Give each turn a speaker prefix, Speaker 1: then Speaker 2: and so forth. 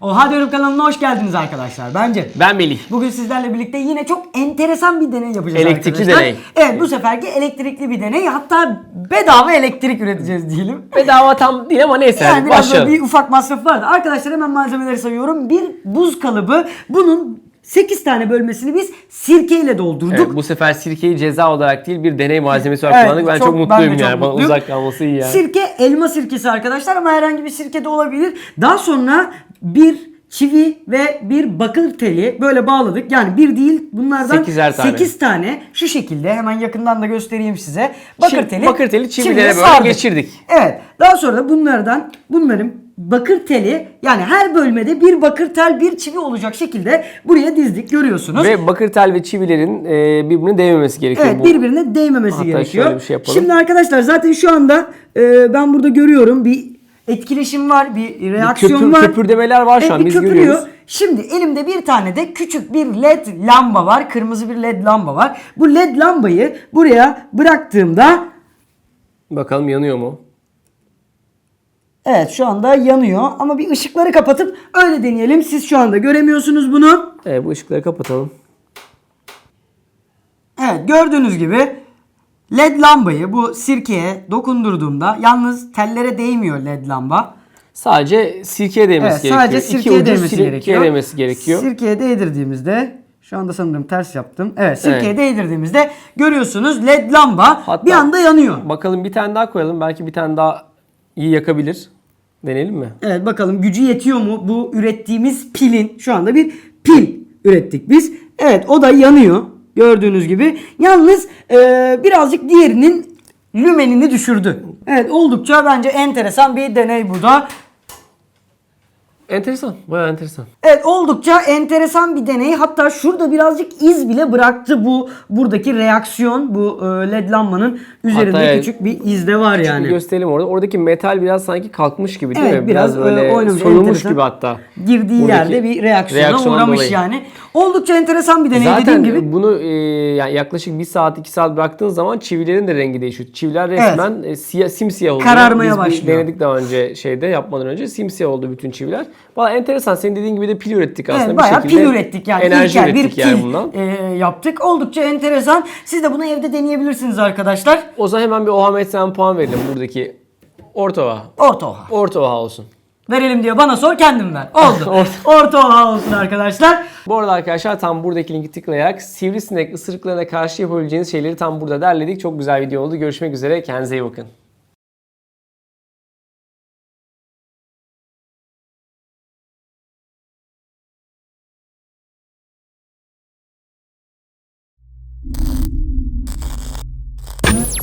Speaker 1: Oha diyorum kanalına hoş geldiniz arkadaşlar. Bence.
Speaker 2: Ben Melih.
Speaker 1: Bugün sizlerle birlikte yine çok enteresan bir deney yapacağız
Speaker 2: Elektrikli
Speaker 1: arkadaşlar.
Speaker 2: deney.
Speaker 1: Evet bu seferki elektrikli bir deney. Hatta bedava elektrik üreteceğiz diyelim.
Speaker 2: Bedava tam değil ama neyse.
Speaker 1: Yani biraz
Speaker 2: başlayalım.
Speaker 1: böyle bir ufak masraf vardı. Arkadaşlar hemen malzemeleri sayıyorum. Bir buz kalıbı. Bunun 8 tane bölmesini biz sirkeyle doldurduk.
Speaker 2: Evet, bu sefer sirkeyi ceza olarak değil bir deney malzemesi
Speaker 1: Evet,
Speaker 2: olarak kullandık. Ben çok,
Speaker 1: ben
Speaker 2: mutluyum
Speaker 1: çok
Speaker 2: yani. Bana
Speaker 1: mutluyum.
Speaker 2: uzak kalması iyi yani.
Speaker 1: Sirke elma sirkesi arkadaşlar ama herhangi bir sirke de olabilir. Daha sonra bir çivi ve bir bakır teli böyle bağladık. Yani bir değil bunlardan
Speaker 2: Sekizer tane.
Speaker 1: 8 tane şu şekilde hemen yakından da göstereyim size. Bakır
Speaker 2: Çiv-
Speaker 1: teli.
Speaker 2: bakır teli çivilere böyle
Speaker 1: sardık.
Speaker 2: geçirdik.
Speaker 1: Evet. Daha sonra da bunlardan bunların bakır teli yani her bölmede bir bakır tel bir çivi olacak şekilde buraya dizdik görüyorsunuz.
Speaker 2: Ve bakır tel ve çivilerin e, birbirine değmemesi gerekiyor.
Speaker 1: Evet
Speaker 2: bu.
Speaker 1: birbirine değmemesi
Speaker 2: Hatta
Speaker 1: gerekiyor.
Speaker 2: şöyle bir şey yapalım.
Speaker 1: Şimdi arkadaşlar zaten şu anda e, ben burada görüyorum bir etkileşim var, bir reaksiyon
Speaker 2: köpür-
Speaker 1: var.
Speaker 2: köpürdemeler var şu an,
Speaker 1: bir
Speaker 2: biz
Speaker 1: köpürüyor.
Speaker 2: görüyoruz.
Speaker 1: Şimdi elimde bir tane de küçük bir led lamba var. Kırmızı bir led lamba var. Bu led lambayı buraya bıraktığımda
Speaker 2: Bakalım yanıyor mu?
Speaker 1: evet şu anda yanıyor ama bir ışıkları kapatıp öyle deneyelim. Siz şu anda göremiyorsunuz bunu.
Speaker 2: Evet bu ışıkları kapatalım.
Speaker 1: Evet gördüğünüz gibi led lambayı bu sirkeye dokundurduğumda yalnız tellere değmiyor led lamba.
Speaker 2: Sadece sirkeye değmesi
Speaker 1: Evet,
Speaker 2: gerekiyor.
Speaker 1: sadece sirkeye değmesi
Speaker 2: sirkeye
Speaker 1: gerekiyor.
Speaker 2: değmesi gerekiyor.
Speaker 1: Sirkeye değdirdiğimizde şu anda sanırım ters yaptım. Evet sirkeye
Speaker 2: Evet.
Speaker 1: değdirdiğimizde görüyorsunuz led lamba
Speaker 2: Hatta-
Speaker 1: bir anda yanıyor.
Speaker 2: Bakalım bir tane daha koyalım. Belki bir tane daha iyi yakabilir. Deneyelim mi?
Speaker 1: Evet bakalım gücü yetiyor mu bu ürettiğimiz pilin şu anda bir pil ürettik biz. Evet o da yanıyor gördüğünüz gibi. Yalnız e, birazcık diğerinin lümenini düşürdü. Evet oldukça bence enteresan bir deney bu da.
Speaker 2: Enteresan. Bayağı enteresan.
Speaker 1: Evet oldukça enteresan bir deney. Hatta şurada birazcık iz bile bıraktı bu buradaki reaksiyon. Bu e, led lambanın üzerinde
Speaker 2: Hatta evet,
Speaker 1: küçük bir iz de var
Speaker 2: Bir
Speaker 1: yani.
Speaker 2: gösterelim orada. Oradaki metal biraz sanki kalkmış gibi değil
Speaker 1: Evet,
Speaker 2: mi?
Speaker 1: biraz,
Speaker 2: Biraz,
Speaker 1: e,
Speaker 2: böyle
Speaker 1: oynamış,
Speaker 2: soyulmuş gibi hatta.
Speaker 1: Girdiği
Speaker 2: Buradaki
Speaker 1: yerde bir reaksiyona
Speaker 2: reaksiyondan
Speaker 1: uğramış
Speaker 2: dolayı.
Speaker 1: yani. Oldukça enteresan bir deney
Speaker 2: Zaten
Speaker 1: dediğim gibi.
Speaker 2: bunu e, yani yaklaşık bir saat iki saat bıraktığın zaman çivilerin de rengi değişiyor. Çiviler resmen e, siyah, simsiyah oluyor.
Speaker 1: Kararmaya
Speaker 2: Biz bir
Speaker 1: başlıyor.
Speaker 2: denedik daha önce şeyde yapmadan önce simsiyah oldu bütün çiviler. Valla enteresan. Senin dediğin gibi de pil ürettik aslında.
Speaker 1: Evet,
Speaker 2: bir
Speaker 1: bayağı
Speaker 2: şekilde
Speaker 1: pil ürettik yani.
Speaker 2: Enerji
Speaker 1: İlkel bir
Speaker 2: ürettik
Speaker 1: pil
Speaker 2: yani bundan.
Speaker 1: e, yaptık. Oldukça enteresan. Siz de bunu evde deneyebilirsiniz arkadaşlar.
Speaker 2: O zaman hemen bir Oha Metsen puan verelim buradaki. Orta Oha.
Speaker 1: Orta oha.
Speaker 2: Orta Oha olsun.
Speaker 1: Verelim diyor bana sor kendim ver. Oldu. Oha olsun arkadaşlar.
Speaker 2: Bu arada arkadaşlar tam buradaki linki tıklayarak sivrisinek ısırıklarına karşı yapabileceğiniz şeyleri tam burada derledik. Çok güzel video oldu. Görüşmek üzere. Kendinize iyi bakın.